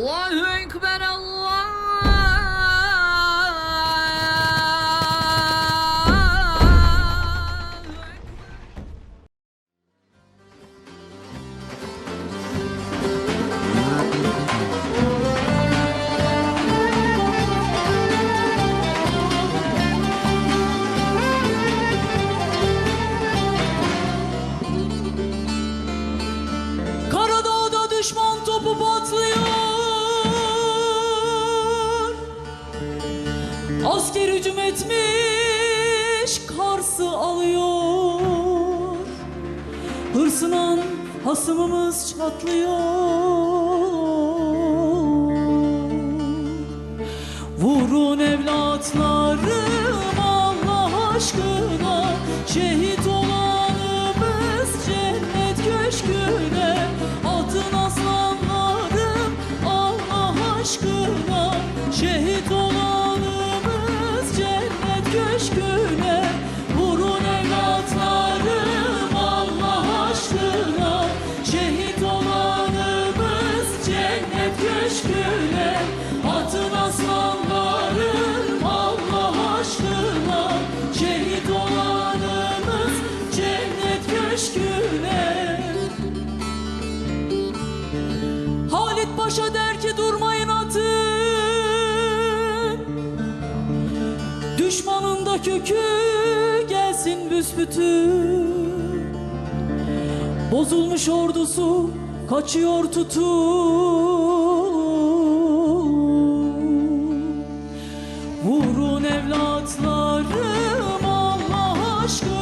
Allahu Ekber Allah Asker hücum etmiş Kars'ı alıyor. Hırsınan hasımımız çatlıyor. Vurun evlatlarım Allah aşkına. Şehit olanımız cennet köşküne. Atın aslanlarım Allah aşkına. Şehit olanımız köşküne Atın aslanlarım Allah aşkına. Şehit olanımız cennet köşküne. Halit Paşa der ki durmayın atın Düşmanın kökü gelsin büsbütün Bozulmuş ordusu kaçıyor tutun school.